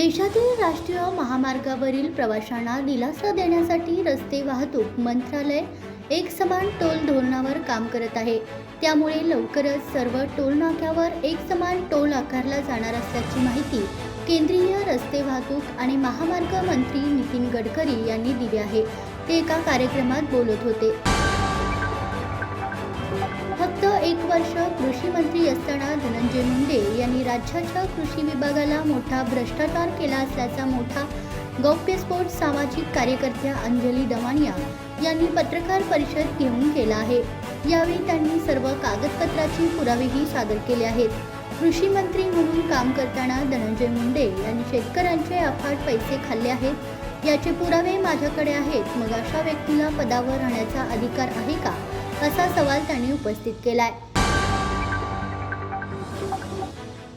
देशातील राष्ट्रीय महामार्गावरील प्रवाशांना दिलासा देण्यासाठी रस्ते वाहतूक मंत्रालय एक समान टोल धोरणावर काम करत आहे. त्यामुळे लवकरच सर्व टोल नाक्यावर एक समान टोल आकारला जाणार असल्याची माहिती केंद्रीय रस्ते वाहतूक आणि महामार्ग मंत्री नितीन गडकरी यांनी दिली आहे. ते एका कार्यक्रमात बोलत होते. एक वर्ष कृषी मंत्री असताना धनंजय मुंडे यांनी राज्याच्या कृषी विभागाला मोठा भ्रष्टाचार केला असल्याचा मोठा गौप्यस्फोट सामाजिक कार्यकर्त्या अंजली दमानिया यांनी पत्रकार परिषद घेऊन केला आहे. यावेळी त्यांनी सर्व कागदपत्राची पुरावेही सादर केले आहेत. कृषी मंत्री म्हणून काम करताना धनंजय मुंडे यांनी शेतकऱ्यांचे अफाट पैसे खाल्ले आहेत. याचे पुरावे माझ्याकडे आहेत. मग अशा व्यक्तीला पदावर राहण्याचा अधिकार आहे का? असा सवाल त्यांनी उपस्थित केलाय.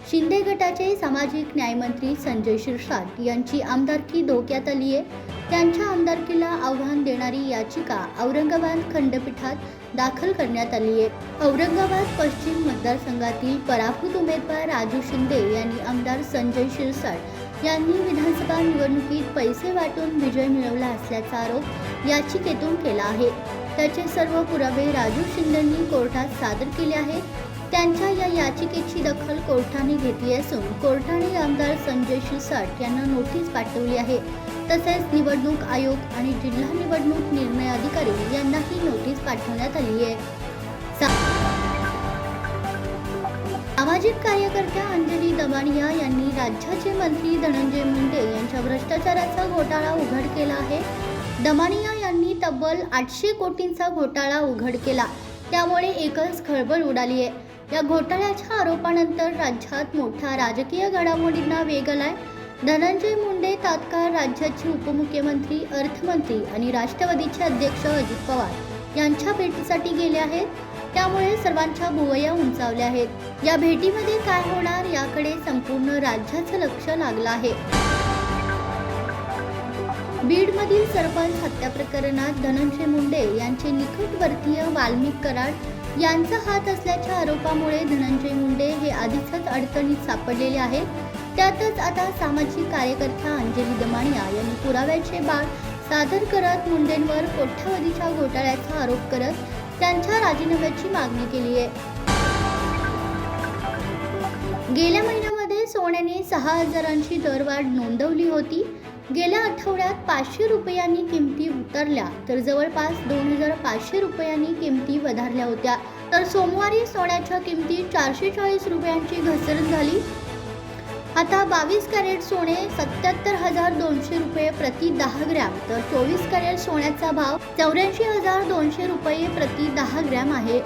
शिंदे गटाचे सामाजिक न्यायमंत्री संजय शिरसाट यांची आमदारकी धोक्यात आली आहे त्यांच्या आमदारकीला आव्हान देणारी याचिका औरंगाबाद खंडपीठात दाखल करण्यात आली आहे औरंगाबाद पश्चिम मतदारसंघातील पराभूत उमेदवार राजू शिंदे यांनी आमदार संजय शिरसाट यांनी विधानसभा निवडणुकीत पैसे वाटून विजय मिळवला असल्याचा आरोप याचिकेतून केला आहे. त्याचे सर्व पुरावे राजू शिंदेंनी कोर्टात सादर केले आहेत. त्यांच्या या याचिकेची दखल कोर्टाने घेतली असून कोर्टाने आमदार संजय शिरसाट यांना नोटीस पाठवली आहे. तसेच निवडणूक आयोग आणि जिल्हा निवडणूक निर्णय अधिकारी यांनाही नोटीस पाठवण्यात आली आहे. सामाजिक कार्यकर्त्या अंजली दमानिया यांनी राज्याचे मंत्री धनंजय मुंडे यांच्या भ्रष्टाचाराचा घोटाळा उघड केला आहे. दमानिया तब्बल आठशे कोटींचा घोटाळा उघड केला. त्यामुळे एकच खळबळ उडाली आहे. या घोटाळ्याच्या आरोपानंतर राज्यात मोठ्या राजकीय घडामोडींना वेग आलाय. धनंजय मुंडे तात्काळ राज्याचे उपमुख्यमंत्री अर्थमंत्री आणि राष्ट्रवादीचे अध्यक्ष अजित पवार यांच्या भेटीसाठी गेले आहेत. त्यामुळे सर्वांच्या भुवया उंचावल्या आहेत. या भेटीमध्ये काय होणार याकडे संपूर्ण राज्याचं लक्ष लागलं आहे. बीडमधील सरपंच हत्या प्रकरणात धनंजय मुंडे यांचे निकटवर्तीय वाल्मिक कराड यांचा हात असल्याच्या आरोपामुळे धनंजय मुंडे हे आधीच अडचणीत सापडलेले आहेत. त्यातच आता सामाजिक कार्यकर्त्या अंजली दमानिया यांनी पुराव्याचे बाळ सादर करत मुंडेंवर कोट्यावधीच्या घोटाळ्याचा आरोप करत त्यांच्या राजीनाम्याची मागणी केली आहे. गेल्या महिन्यामध्ये सोन्याने सहा हजारांची दरवाढ नोंदवली होती. गेल्या आठवड्यात पाचशे रुपयांनी किमती उतरल्या तर जवळपास दोन हजार पाचशे रुपयांनी किमती वधारल्या होत्या. तर सोमवारी सोन्याच्या किमती चारशे चाळीस रुपयांची घसरण झाली. आता बावीस कॅरेट सोने सत्याहत्तर हजार दोनशे रुपये प्रति दहा ग्रॅम तर चोवीस कॅरेट सोन्याचा भाव चौऱ्याऐंशी हजार दोनशे रुपये प्रति दहा ग्रॅम आहे.